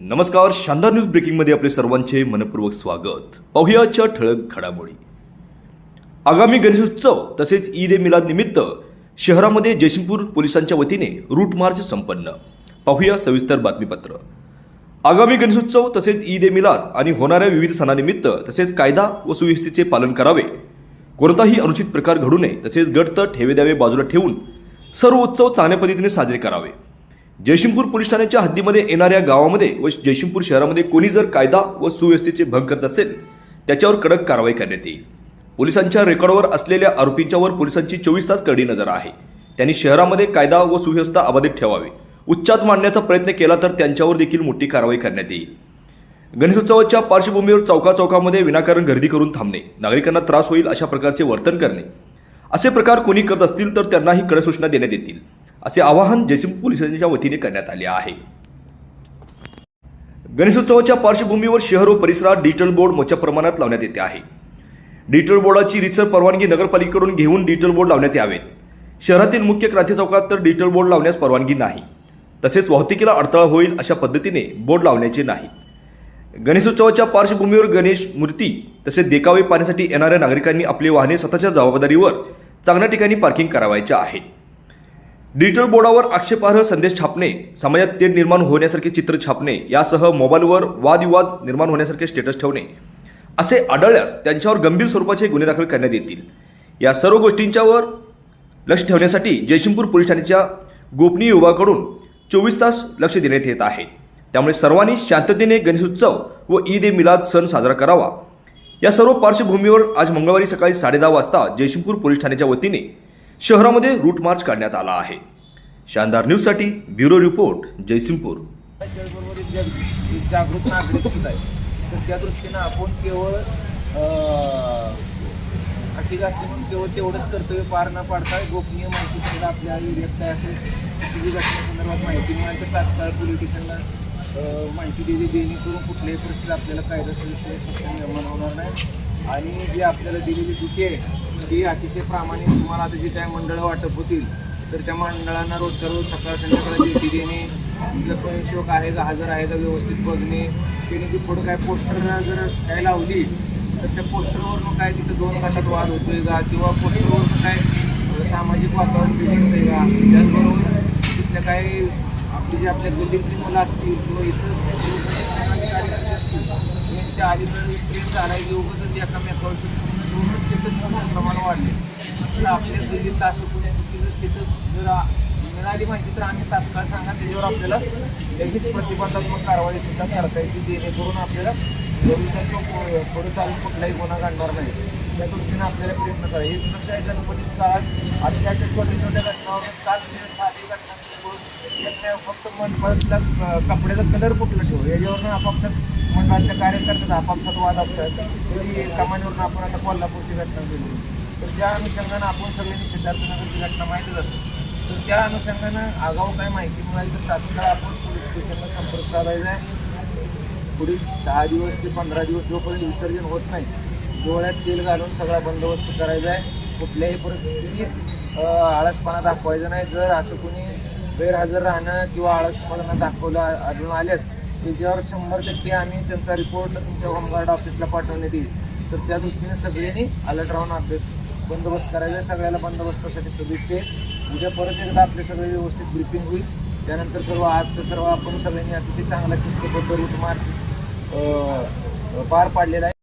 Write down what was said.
नमस्कार शानदार न्यूज ब्रेकिंगमध्ये आपले सर्वांचे मनपूर्वक स्वागत. पाहुयाच्या ठळक घडामोडी. आगामी गणेशोत्सव तसेच ईद ए मिलाद निमित्त शहरामध्ये जयसिंगपूर पोलिसांच्या वतीने रूट मार्च संपन्न. पाहुया सविस्तर बातमीपत्र. आगामी गणेशोत्सव तसेच ईद ए मिलाद आणि होणाऱ्या विविध सणानिमित्त तसेच कायदा व सुव्यवस्थेचे पालन करावे. कोणताही अनुचित प्रकार घडू नये तसेच गटत ठेवे द्यावे बाजूला ठेवून सर्व उत्सव चांगल्या पद्धतीने साजरे करावे. जयशिमपूर पोलीस ठाण्याच्या हद्दीमध्ये येणाऱ्या गावामध्ये व जयशिमपूर शहरामध्ये कोणी जर कायदा व सुव्यवस्थेचे भंग करत असेल त्याच्यावर कडक कारवाई करण्यात येईल. पोलिसांच्या रेकॉर्डवर असलेल्या आरोपींच्यावर पोलिसांची चोवीस तास करडी नजर आहे. त्यांनी शहरामध्ये कायदा व सुव्यवस्था अबाधित ठेवावी. उच्चात मांडण्याचा प्रयत्न केला तर त्यांच्यावर देखील मोठी कारवाई करण्यात येईल. गणेशोत्सवाच्या पार्श्वभूमीवर चौका चौकामध्ये विनाकारण गर्दी करून थांबणे नागरिकांना त्रास होईल अशा प्रकारचे वर्तन करणे. असे प्रकार कोणी करत असतील तर त्यांनाही कडक सूचना देण्यात येतील. असे आवाहन जयसिंग पोलिसांच्या वतीने करण्यात आले आहे. गणेशोत्सवाच्या पार्श्वभूमीवर शहर व परिसरात डिजिटल बोर्ड मोठ्या प्रमाणात लावण्यात येते आहे. डिजिटल बोर्डाची रितसर परवानगी नगरपालिकेकडून घेऊन डिजिटल बोर्ड लावण्यात यावेत. शहरातील मुख्य क्रांती चौकात तर डिजिटल बोर्ड लावण्यास परवानगी नाही. तसेच वाहतुकीला अडथळा होईल अशा पद्धतीने बोर्ड लावण्याचे नाहीत. गणेशोत्सवाच्या पार्श्वभूमीवर गणेश मूर्ती तसेच देखावे पाहण्यासाठी येणाऱ्या नागरिकांनी आपली वाहने स्वतःच्या जबाबदारीवर चांगल्या ठिकाणी पार्किंग करावायचे आहे. डिजिटल बोर्डावर आक्षेपार्ह संदेश छापणे समाजात तेढ निर्माण होण्यासारखे चित्र छापणे यासह मोबाईलवर वादविवाद निर्माण होण्यासारखे स्टेटस ठेवणे असे आढळल्यास त्यांच्यावर गंभीर स्वरूपाचे गुन्हे दाखल करण्यात येतील. या सर्व गोष्टींच्यावर लक्ष ठेवण्यासाठी जयसिंगपूर पोलीस ठाण्याच्या गोपनीय विभागाकडून चोवीस तास लक्ष देण्यात येत आहे. त्यामुळे सर्वांनी शांततेने गणेशोत्सव व ईद ए मिलाद सण साजरा करावा. या सर्व पार्श्वभूमीवर आज मंगळवारी सकाळी साडेदहा वाजता जयसिंगपूर पोलीस ठाण्याच्या वतीने शहरामध्ये रूट मार्च काढण्यात आला आहे. शानदार न्यूजसाठी ब्युरो रिपोर्ट जयसिंगपूर. त्याचबरोबर जग जागरूक नागरिक सुद्धा आहे तर त्या दृष्टीनं आपण केवळ अटीगाठी म्हणून केवळ तेवढंच कर्तव्य पार न पाडता गोपनीय माहिती सुद्धा आपल्या एरियात काय असेल तिची घटनेसंदर्भात माहिती मिळाली तर तात्काळ पोलिटिशियनला माहिती दिली जेणेकरून कुठल्याही परिस्थितीत आपल्याला कायदा सुव्यवस्थेचे निर्माण होणार नाही. आणि जी आपल्याला दिलेली ड्युटी आहे ती अतिशय प्रामाणिक तुम्हाला आता जी काय मंडळं वाटप होतील तर त्या मंडळांना रोजच्या रोज सकाळ संध्याकाळ भेटी देणे तिथलं स्वयंसेवक आहे का हजर आहे का व्यवस्थित बघणे त्याने ती पुढं काय पोस्टर जर काय लावली तर त्या पोस्टरवरून काय तिथं दोन गटात वाद होतोय का? किंवा पोस्टरवरून काय सामाजिक वातावरण बिघडतंय का? त्याचबरोबर तिथल्या काही आपली जी आपल्या गल्लीतली मुलं असतील किंवा इतर सामाजिक असतील यांच्या अलीकडे प्रेम झालाय एकामेकावर दोनच तिथं प्रमाण वाढले. तर आपल्या गल्लीत असं कुणी चुकीचं तिथं जर मिळाली माहिती तर आम्ही तात्काळ सांगा त्याच्यावर आपल्याला लगेच प्रतिबंधात्मक कारवाई सुद्धा करता येते जेणेकरून आपल्याला भविष्यात पुढे चालून कुठलाही गुन्हा काढणार नाही. त्या दृष्टीने आपल्याला प्रयत्न करा हे कसं आहे गणपतीत काळात अशा अशा छोट्या छोट्या घटनावर काल साधी घटना करून त्यातल्या फक्त मंडपातला कपड्याचा कलर कुठला ठेवू? याच्यावरनं आपापसात मंडळाच्या कार्यकर्त्याचा आपापसात वाद असतात तरी कमानीवरून आपण आता कोल्हापूरची घटना दिली तर त्या अनुषंगानं आपण सगळ्यांनी सिद्धार्थनगरची घटना माहीतच असते. तर त्या अनुषंगानं आगाऊ काय माहिती मिळाली तर तात्काळ आपण पोलीस स्टेशनला संपर्क साधायचा आहे. पुढील दहा दिवस ते पंधरा दिवस जोपर्यंत विसर्जन होत नाही डोळ्यात तेल घालून सगळा बंदोबस्त करायचा आहे. कुठल्याही परिस्थितीत आळसपणा दाखवायचा नाही. जर असं कुणी गैरहजर राहणं किंवा आळसपणा दाखवलं आढळून आल्यास त्याच्यावर शंभर टक्के आम्ही त्यांचा रिपोर्ट तुमच्या होमगार्ड ऑफिसला पाठवण्यात येईल. तर त्या दृष्टीने सगळ्यांनी अलर्ट राहून अभ्यास बंदोबस्त करायचा. आहे सगळ्याला बंदोबस्तासाठी शुभेच्छा. उद्या परत एकदा आपले सगळे व्यवस्थित ब्रिफिंग होईल. त्यानंतर सर्व आजचं सर्व आपण सगळ्यांनी अतिशय चांगला शिस्तबद्ध रूट मार्च पार पाडलेला आहे.